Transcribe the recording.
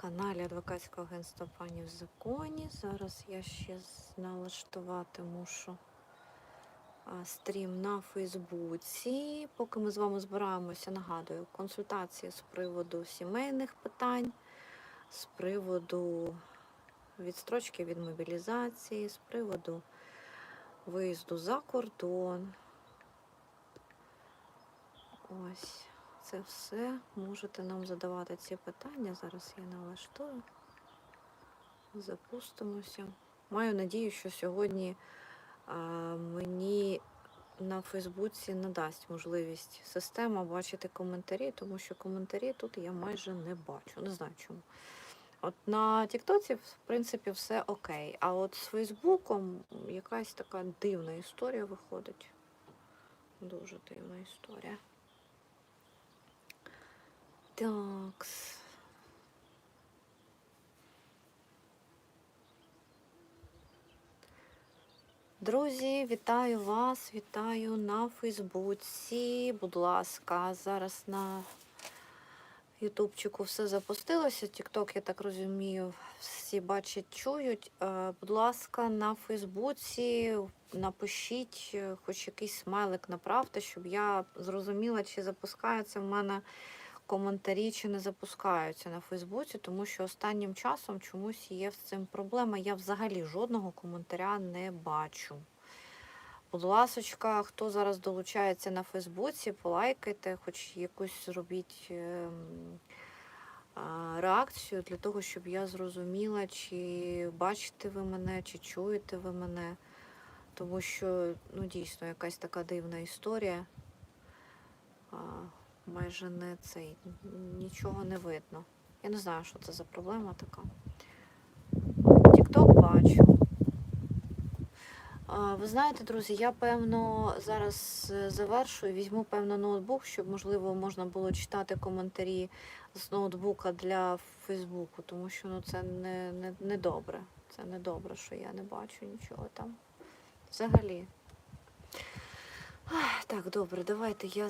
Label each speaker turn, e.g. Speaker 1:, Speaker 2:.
Speaker 1: каналі Адвокатського агентства пані в законі. Зараз я ще налаштувати мушу стрім на Фейсбуці. Поки ми з вами збираємося, нагадую, консультації з приводу сімейних питань, з приводу відстрочки від мобілізації, з приводу виїзду за кордон. Ось це все. Можете нам задавати ці питання. Зараз я налаштую. Запустимося. Маю надію, що сьогодні а, мені на Фейсбуці надасть можливість система бачити коментарі, тому що коментарі тут я майже не бачу. Не знаю чому. От на Тіктоці, в принципі, все окей. А от з Фейсбуком якась така дивна історія виходить. Дуже дивна історія. Такс. Друзі, вітаю вас, вітаю на Фейсбуці. Будь ласка, зараз на Ютубчику все запустилося. Тікток, я так розумію, всі бачать, чують. Е, Будь ласка, на Фейсбуці напишіть е, хоч якийсь смайлик направте, щоб я зрозуміла, чи запускається в мене коментарі, чи не запускаються на Фейсбуці, тому що останнім часом чомусь є з цим проблема. Я взагалі жодного коментаря не бачу. Будь ласочка, хто зараз долучається на Фейсбуці, полайкайте, хоч якусь зробіть ем, реакцію для того, щоб я зрозуміла, чи бачите ви мене, чи чуєте ви мене. Тому що ну, дійсно якась така дивна історія. Майже не цей, нічого не видно. Я не знаю, що це за проблема така. Тікток бачу. Ви знаєте, друзі, я певно зараз е, завершую, візьму певно ноутбук, щоб можливо можна було читати коментарі з ноутбука для Фейсбуку, тому що ну це не, не, не добре. Це не добре, що я не бачу нічого там. Взагалі. Так, добре, давайте я